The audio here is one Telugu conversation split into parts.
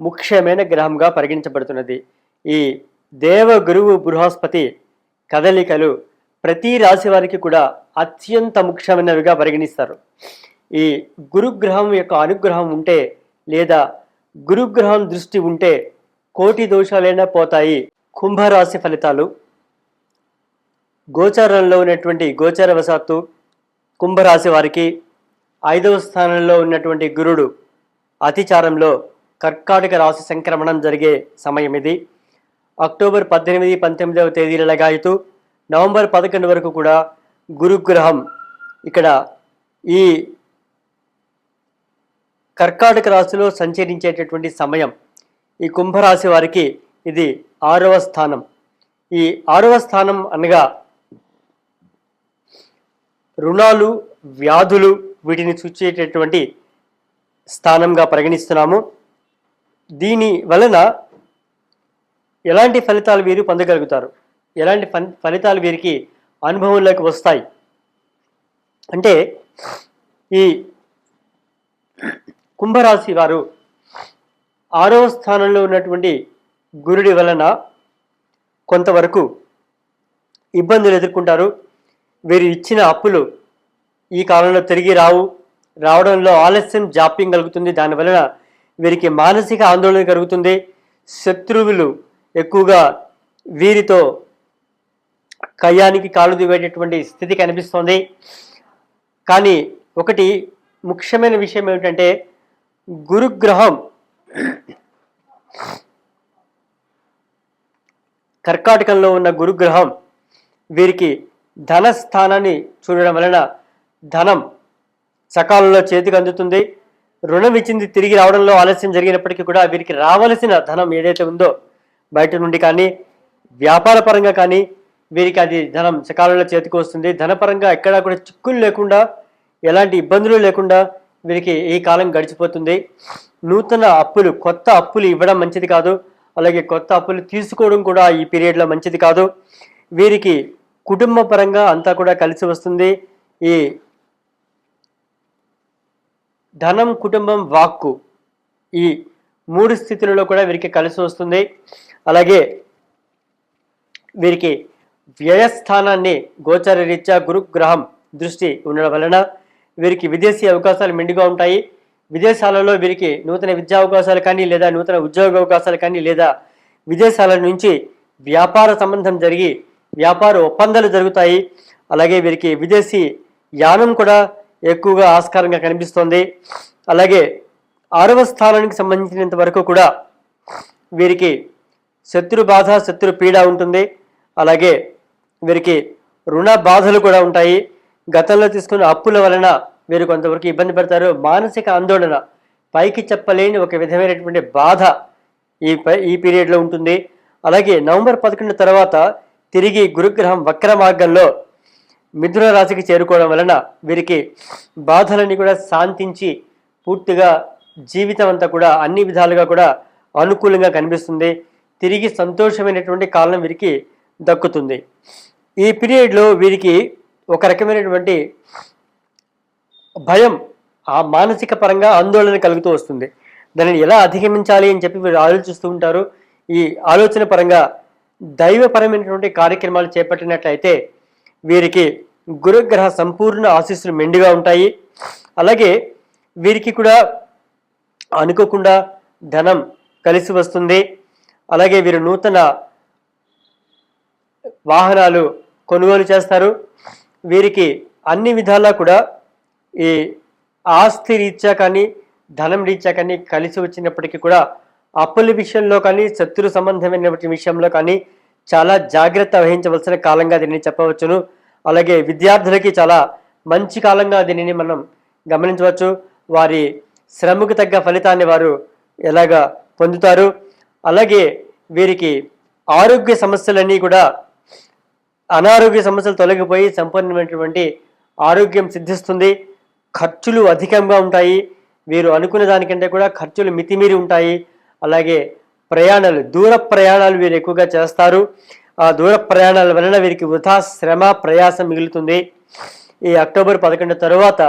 ముఖ్యమైన గ్రహంగా పరిగణించబడుతున్నది. ఈ దేవ గురువు బృహస్పతి కదలికలు ప్రతి రాశి వారికి కూడా అత్యంత ముఖ్యమైనవిగా పరిగణిస్తారు. ఈ గురుగ్రహం యొక్క అనుగ్రహం ఉంటే లేదా గురుగ్రహం దృష్టి ఉంటే కోటి దోషాలైనా పోతాయి కుంభరాశి ఫలితాలు. గోచారంలో ఉన్నటువంటి గోచార వశాత్తు కుంభరాశి వారికి ఐదవ స్థానంలో ఉన్నటువంటి గురుడు అతిచారంలో కర్కాటక రాశి సంక్రమణం జరిగే సమయం ఇది అక్టోబర్ పద్దెనిమిది పంతొమ్మిదవ తేదీల లగాయతు నవంబర్ పదకొండు వరకు కూడా గురుగ్రహం ఇక్కడ ఈ కర్కాటక రాశిలో సంచరించేటటువంటి సమయం. ఈ కుంభరాశి వారికి ఇది ఆరవ స్థానం. ఈ ఆరవ స్థానం అనగా రుణాలు వ్యాధులు వీటిని సూచించేటటువంటి స్థానంగా పరిగణిస్తున్నాము. దీని వలన ఎలాంటి ఫలితాలు వీరు పొందగలుగుతారు? ఎలాంటి ఫలితాలు వీరికి అనుభవంలోకి వస్తాయి? అంటే ఈ కుంభరాశి వారు ఆరవ స్థానంలో ఉన్నటువంటి గురుడి వలన కొంతవరకు ఇబ్బందులు ఎదుర్కొంటారు. వీరు ఇచ్చిన అప్పులు ఈ కాలంలో తిరిగి రావు. రావడంలో ఆలస్యం జాప్యం కలుగుతుంది. దానివలన వీరికి మానసిక ఆందోళన కలుగుతుంది. శత్రువులు ఎక్కువగా వీరితో కయ్యానికి కాలు దివేటటువంటి స్థితి కనిపిస్తోంది. కానీ ఒకటి ముఖ్యమైన విషయం ఏమిటంటే గురుగ్రహం కర్కాటకంలో ఉన్న గురుగ్రహం వీరికి ధన స్థానాన్ని చూడడం వలన ధనం సకాలంలో చేతికి అందుతుంది. రుణం ఇచ్చింది తిరిగి రావడంలో ఆలస్యం జరిగినప్పటికీ కూడా వీరికి రావలసిన ధనం ఏదైతే ఉందో బయట నుండి కానీ వ్యాపార పరంగా కానీ వీరికి అది ధనం సకాలంలో చేతికి వస్తుంది. ధనపరంగా ఎక్కడా కూడా చిక్కులు లేకుండా ఎలాంటి ఇబ్బందులు లేకుండా వీరికి ఈ కాలం గడిచిపోతుంది. నూతన అప్పులు కొత్త అప్పులు ఇవ్వడం మంచిది కాదు. అలాగే కొత్త అప్పులు తీసుకోవడం కూడా ఈ పీరియడ్లో మంచిది కాదు. వీరికి కుటుంబ పరంగా అంతా కూడా కలిసి వస్తుంది. ఈ ధనం కుటుంబం వాక్కు ఈ మూడు స్థితులలో కూడా వీరికి కలిసి వస్తుంది. అలాగే వీరికి వ్యయస్థానాన్ని గోచర రీత్యా గురుగ్రహం దృష్టి ఉండడం వలన వీరికి విదేశీ అవకాశాలు మెండుగా ఉంటాయి. విదేశాలలో వీరికి నూతన విద్యా అవకాశాలు కానీ లేదా నూతన ఉద్యోగ అవకాశాలు కానీ లేదా విదేశాల నుంచి వ్యాపార సంబంధం జరిగి వ్యాపార ఒప్పందాలు జరుగుతాయి. అలాగే వీరికి విదేశీ యానం కూడా ఎక్కువగా ఆస్కారంగా కనిపిస్తోంది. అలాగే ఆరవ స్థానానికి సంబంధించినంత వరకు కూడా వీరికి శత్రు బాధ శత్రు పీడ ఉంటుంది. అలాగే వీరికి రుణ బాధలు కూడా ఉంటాయి. గతంలో తీసుకున్న అప్పుల వలన వీరు కొంతవరకు ఇబ్బంది పడతారు. మానసిక ఆందోళన పైకి చెప్పలేని ఒక విధమైనటువంటి బాధ ఈ పై ఈ పీరియడ్లో ఉంటుంది. అలాగే నవంబర్ పదకొండు తర్వాత తిరిగి గురుగ్రహం వక్ర మార్గంలో మిథున రాశికి చేరుకోవడం వలన వీరికి బాధలన్నీ కూడా శాంతించి పూర్తిగా జీవితం అంతా కూడా అన్ని విధాలుగా కూడా అనుకూలంగా కనిపిస్తుంది. తిరిగి సంతోషమైనటువంటి కాలం వీరికి దక్కుతుంది. ఈ పీరియడ్లో వీరికి ఒక రకమైనటువంటి భయం ఆ మానసిక పరంగా ఆందోళన కలుగుతూ వస్తుంది. దానిని ఎలా అధిగమించాలి అని చెప్పి వీరు ఆలోచిస్తూ ఉంటారు. ఈ ఆలోచన పరంగా దైవపరమైనటువంటి కార్యక్రమాలు చేపట్టినట్లయితే వీరికి గురుగ్రహ సంపూర్ణ ఆశీస్సులు మెండుగా ఉంటాయి. అలాగే వీరికి కూడా అనుకోకుండా ధనం కలిసి వస్తుంది. అలాగే వీరు నూతన వాహనాలు కొనుగోలు చేస్తారు. వీరికి అన్ని విధాలా కూడా ఈ ఆస్తి రీత్యా కానీ ధనం రీత్యా కానీ కలిసి వచ్చినప్పటికీ కూడా అప్పుల విషయంలో కానీ శత్రు సంబంధమైన విషయంలో కానీ చాలా జాగ్రత్త వహించవలసిన కాలంగా దీనిని చెప్పవచ్చును. అలాగే విద్యార్థులకి చాలా మంచి కాలంగా దీనిని మనం గమనించవచ్చు. వారి శ్రమకు తగ్గ ఫలితాన్ని వారు ఎలాగా పొందుతారు? అలాగే వీరికి ఆరోగ్య సమస్యలన్నీ కూడా అనారోగ్య సమస్యలు తొలగిపోయి సంపూర్ణమైనటువంటి ఆరోగ్యం సిద్ధిస్తుంది. ఖర్చులు అధికంగా ఉంటాయి. వీరు అనుకున్న దానికంటే కూడా ఖర్చులు మితిమీరి ఉంటాయి. అలాగే ప్రయాణాలు దూర ప్రయాణాలు వీరు ఎక్కువగా చేస్తారు. ఆ దూర ప్రయాణాల వలన వీరికి వృధా శ్రమ ప్రయాసం మిగులుతుంది. ఈ అక్టోబర్ పదకొండు తర్వాత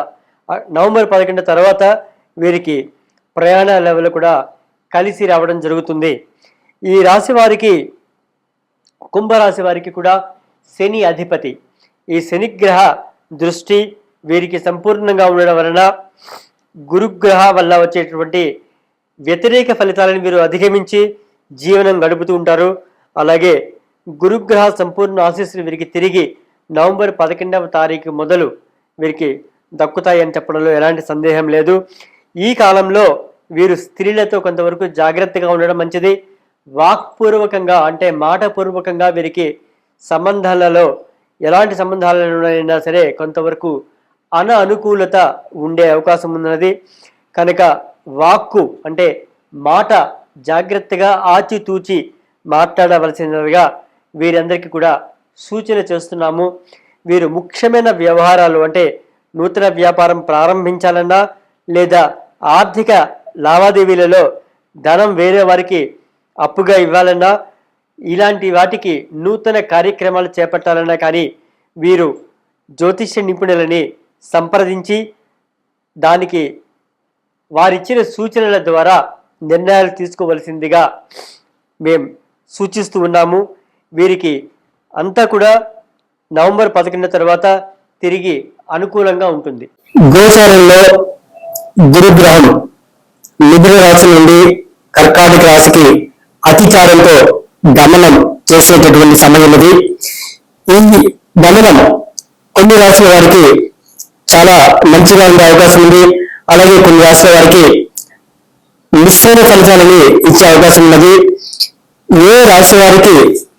నవంబర్ పదకొండు తర్వాత వీరికి ప్రయాణ లెవెల్ కూడా కలిసి రావడం జరుగుతుంది. ఈ రాశి వారికి కుంభరాశి వారికి కూడా శని అధిపతి. ఈ శనిగ్రహ దృష్టి వీరికి సంపూర్ణంగా ఉండడం వలన గురుగ్రహ వల్ల వచ్చేటువంటి వ్యతిరేక ఫలితాలను వీరు అధిగమించి జీవనం గడుపుతూ ఉంటారు. అలాగే గురుగ్రహ సంపూర్ణ ఆశీస్సులు వీరికి తిరిగి నవంబర్ పదకొండవ తారీఖు మొదలు వీరికి దక్కుతాయి అని చెప్పడంలో ఎలాంటి సందేహం లేదు. ఈ కాలంలో వీరు స్త్రీలతో కొంతవరకు జాగ్రత్తగా ఉండడం మంచిది. వాక్పూర్వకంగా అంటే మాటపూర్వకంగా వీరికి సంబంధాలలో ఎలాంటి సంబంధాలైనా సరే కొంతవరకు అన అనుకూలత ఉండే అవకాశం ఉన్నది. కనుక వాక్కు అంటే మాట జాగ్రత్తగా ఆచితూచి మాట్లాడవలసినదిగా వీరందరికీ కూడా సూచన చేస్తున్నాము. వీరు ముఖ్యమైన వ్యవహారాలు అంటే నూతన వ్యాపారం ప్రారంభించాలన్నా లేదా ఆర్థిక లావాదేవీలలో ధనం వేరే వారికి అప్పుగా ఇవ్వాలన్నా ఇలాంటి వాటికి నూతన కార్యక్రమాలు చేపట్టాలన్నా కానీ వీరు జ్యోతిష్య నిపుణులని సంప్రదించి దానికి వారిచ్చిన సూచనల ద్వారా నిర్ణయాలు తీసుకోవలసిందిగా మేము సూచిస్తూ ఉన్నాము. వీరికి అంతా కూడా నవంబర్ పదకొండు తర్వాత తిరిగి అనుకూలంగా ఉంటుంది. గోచారంలో గురుగ్రహం మిథున రాశి నుండి కర్కాటక రాశికి అతిచారంతో గమనం చేసేటటువంటి సమయం ఇది. ఈ గమనం కొన్ని రాసిన వారికి చాలా మంచిగా ఉండే అవకాశం ఉంది. అలాగే కొన్ని రాసిన వారికి మిశ్రమ ఫలితాలని ఇచ్చే అవకాశం ఉన్నది. ఏ రాశి వారికి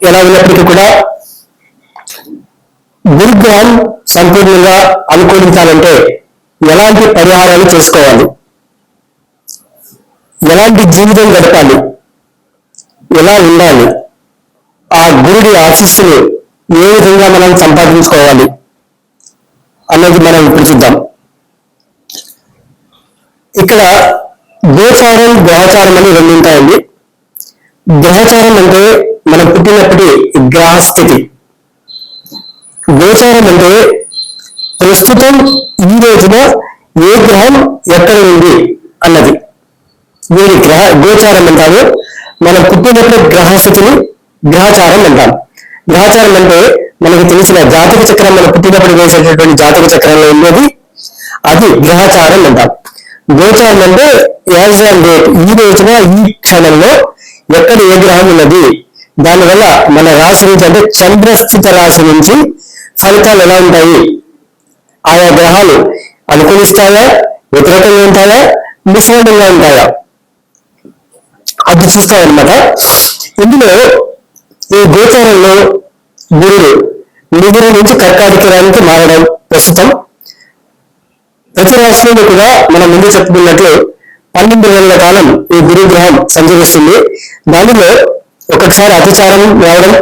ఎలా ఉన్నప్పటికీ కూడా గురుగ్రహం సంపూర్ణంగా అనుకూలించాలంటే ఎలాంటి పరిహారాలు చేసుకోవాలి? ఎలాంటి జీవితం గడపాలి? ఎలా ఉండాలి? ఆ గురుడి ఆశీస్సులు ఏ విధంగా మనం సంపాదించుకోవాలి అన్నది మనం ఇప్పుడు చూద్దాం. ఇక్కడ గోచారం గ్రహచారం అని రెండు ఉంటాయండి. గ్రహచారం అంటే మనం పుట్టినప్పటి గ్రహస్థితి. గోచారం అంటే ప్రస్తుతం ఈ రోజున ఏ గ్రహం ఎక్కడ ఉంది అన్నది. దీని గ్రహ గోచారం అంటారు. మనం పుట్టినప్పుడు గ్రహస్థితిని గ్రహచారం అంటాం. గ్రహచారం అంటే మనకు తెలిసిన జాతక చక్రం మనం పుట్టినప్పుడు వేసేటటువంటి జాతక చక్రంలో ఉన్నది అది గ్రహచారం అంటాం. గోచారం అంటే యాజ్ ఆన్ డేట్ ఈ రోజున ఈ క్షణంలో ఎక్కడ ఏ గ్రహం ఉన్నది దానివల్ల మన రాశి నుంచి అంటే చంద్రస్థిత రాశి నుంచి ఫలితాలు ఎలా ఉంటాయి? ఆయా గ్రహాలు అనుకూలిస్తాయా? వ్యతిరేకంగా ఉంటాయా? మిశ్రమంగా ఉంటాయా? అది చూస్తామన్నమాట. ఇందులో ఈ గోచారంలో గురుడు మిథున నుంచి కర్కాటకానికి మారడం ప్రస్తుతం. ప్రతి రాశిలో కూడా మనం ముందు చెప్పుకున్నట్లు పన్నెండు నెలల కాలం ఈ గురుగ్రహం సంచరిస్తుంది. దానిలో ఒక్కొక్కసారి అతిచారం రావడం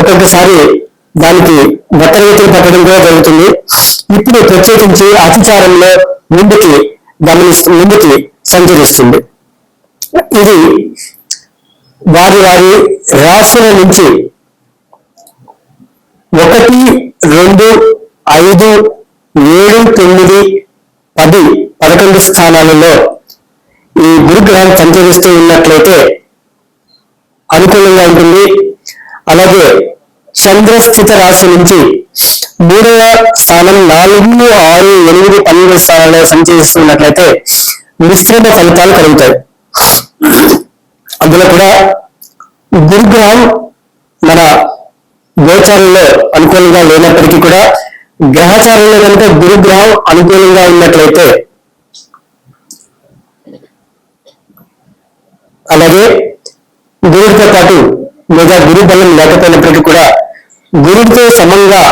ఒక్కొక్కసారి దానికి బట్టరీతులు పట్టడం కూడా జరుగుతుంది. ఇప్పుడు ప్రత్యేకించి అతిచారంలో ముందుకి గమనిస్తూ ముందుకి సంచరిస్తుంది. ఇది వారి వారి రాశుల నుంచి ఒకటి రెండు ఐదు ఏడు తొమ్మిది పది పదకొండు స్థానాలలో ఈ గురుగ్రహం సంచరిస్తూ ఉన్నట్లయితే అనుకూలంగా ఉంటుంది. అలాగే చంద్రస్థిత రాశి నుంచి మూడవ స్థానం నాలుగు ఆరు ఎనిమిది పన్నెండు స్థానాల్లో సంచరిస్తున్నట్లయితే మిశ్రమ ఫలితాలు కలుగుతాయి. అందులో కూడా గురుగ్రహం మన గోచారంలో అనుకూలంగా లేనప్పటికీ కూడా గ్రహచారంలో కనుక గురుగ్రహం అనుకూలంగా ఉన్నట్లయితే అలాగే గురుడితో పాటు లేదా గురు బలం లేకపోయినప్పటికీ కూడా గురుడితో సమంగా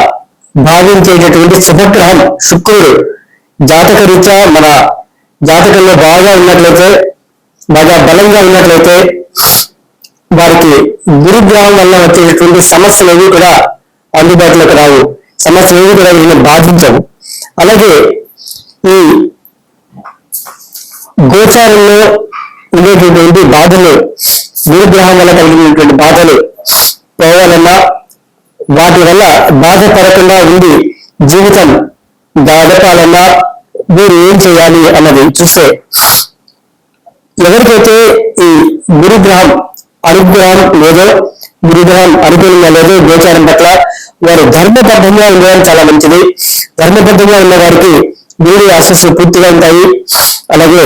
భావించేటటువంటి శుభగ్రహం శుక్రుడు. జాతక రీత్యా మన జాతకంలో బాగా ఉన్నట్లయితే బాగా బలంగా ఉన్నట్లయితే వారికి గురుగ్రహం వల్ల వచ్చేటటువంటి సమస్యలు ఏవి కూడా అందుబాటులోకి రావు. సమస్యలు ఏవి కూడా వీళ్ళని బాధించవు. అలాగే ఈ గోచారంలో ఉండేటటువంటి బాధలు గురుగ్రహం వల్ల కలిగినటువంటి బాధలు పోవాలన్నా వాటి వల్ల బాధపడకుండా ఉండి జీవితం గడపాలన్నా మీరు ఏం చేయాలి అన్నది చూస్తే ఎవరికైతే ఈ గురుగ్రహం అనుగ్రహం లేదో గురుగ్రహం అనుకూలంగా లేదో గోచారం పట్ల వారు ధర్మబద్ధంగా ఉండడం చాలా మంచిది. ధర్మబద్ధంగా ఉన్న వారికి వీరి ఆశస్సులు పూర్తిగా ఉంటాయి. అలాగే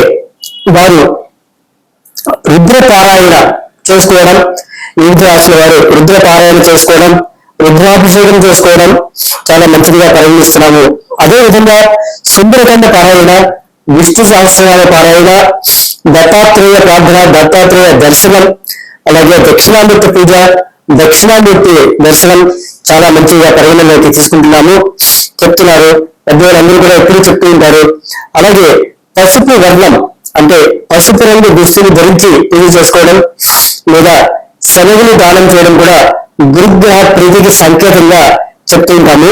వారు రుద్రపారాయణ చేసుకోవడం వివిధ రాశుల వారు రుద్రపారాయణ చేసుకోవడం రుద్రాభిషేకం చేసుకోవడం చాలా మంచిదిగా పరిగణిస్తున్నాము. అదే విధంగా సుందరకాండ పారాయణ విష్ణు సహస్రనామ పారాయణ దత్తాత్రేయ ప్రార్థన దత్తాత్రేయ దర్శనం అలాగే దక్షిణామూర్తి పూజ దక్షిణామూర్తి దర్శనం చాలా మంచిగా పరిగణలోకి తీసుకుంటున్నాము. చెప్తున్నారు. పెద్దవాళ్ళందరూ కూడా ఎప్పుడు చెప్తూ ఉంటారు. అలాగే పసుపు వర్ణం అంటే పసుపు రంగు దుస్తులు ధరించి పూజ చేసుకోవడం లేదా సెలవులు దానం చేయడం కూడా గురుగ్రహ ప్రీతికి సంకేతంగా చెప్తూ ఉంటాము.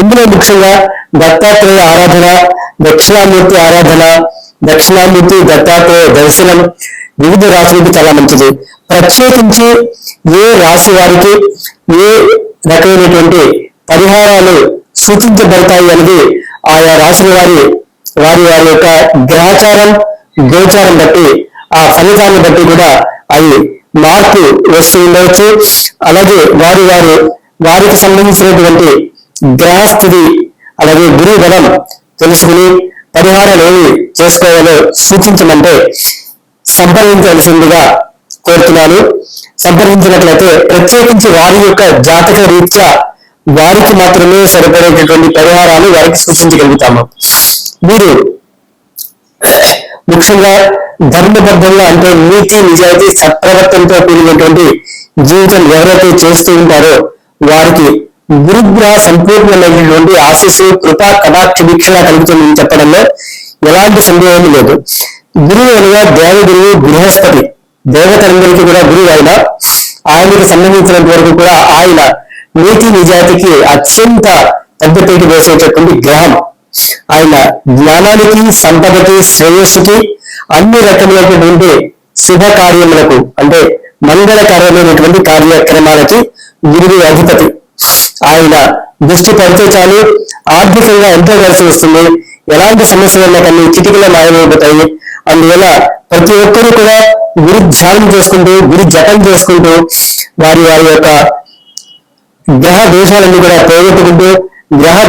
ఇందులో ముఖ్యంగా దత్తాత్రేయ ఆరాధన దక్షిణామూర్తి ఆరాధన దక్షిణామూర్తి దత్తాత్రేయ దర్శనం వివిధ రాశులకు చాలా మంచిది. ప్రత్యేకించి ఏ రాశి వారికి ఏ రకమైనటువంటి పరిహారాలు సూచించబడతాయి అనేది ఆయా రాశుల వారి వారి వారి యొక్క గ్రహచారం గోచారం బట్టి ఆ ఫలితాన్ని బట్టి కూడా అవి మార్పు వస్తూ ఉండవచ్చు. అలాగే వారి వారు వారికి సంబంధించినటువంటి గ్రహస్థితి అలాగే గురు బలం తెలుసుకుని పరిహారాలు ఏమి చేసుకోవాలో సూచించమంటే సంప్రదించాల్సిందిగా కోరుతున్నాను. సంప్రదించినట్లయితే ప్రత్యేకించి వారి యొక్క జాతక రీత్యా వారికి మాత్రమే సరిపడేటటువంటి పరిహారాలు వారికి సూచించగలుగుతాము. మీరు ముఖ్యంగా ధర్మబద్ధంగా అంటే నీతి నిజాయితీ సత్ప్రవర్తనతో కూడినటువంటి జీవితం ఎవరైతే చేస్తూ ఉంటారో వారికి గురుగ్రహ సంపూర్ణమైనటువంటి ఆశీస్సు కృపా కటాక్ష వీక్షణ కలుగుతుందని చెప్పడంలో ఎలాంటి సందేహం లేదు. గురువు అనగా దేవగురువు బృహస్పతి దేవతలందరికీ కూడా గురువు ఆయన. ఆయనకు సంబంధించినంత వరకు కూడా ఆయన నీతి నిజాతికి అత్యంత పెద్దపీట వేసేటటువంటి గ్రహం. ఆయన జ్ఞానానికి సంపదకి శ్రేయస్సుకి అన్ని రకములైనటువంటి శుభ కార్యములకు అంటే మంగళకరమైనటువంటి కార్యక్రమాలకి గురువు అధిపతి. ఆయన దృష్టి పడితే చాలు ఆర్థికంగా ఎంతో కలిసి వస్తుంది. ఎలాంటి సమస్యలు అయినా కానీ చిటికలో మాయమైపోతాయి. అందువల్ల ప్రతి ఒక్కరూ కూడా గురు ధ్యానం చేసుకుంటూ గురు జపం చేసుకుంటూ వారి వారి యొక్క గ్రహ దోషాలన్నీ కూడా పోగొట్టుకుంటూ గ్రహ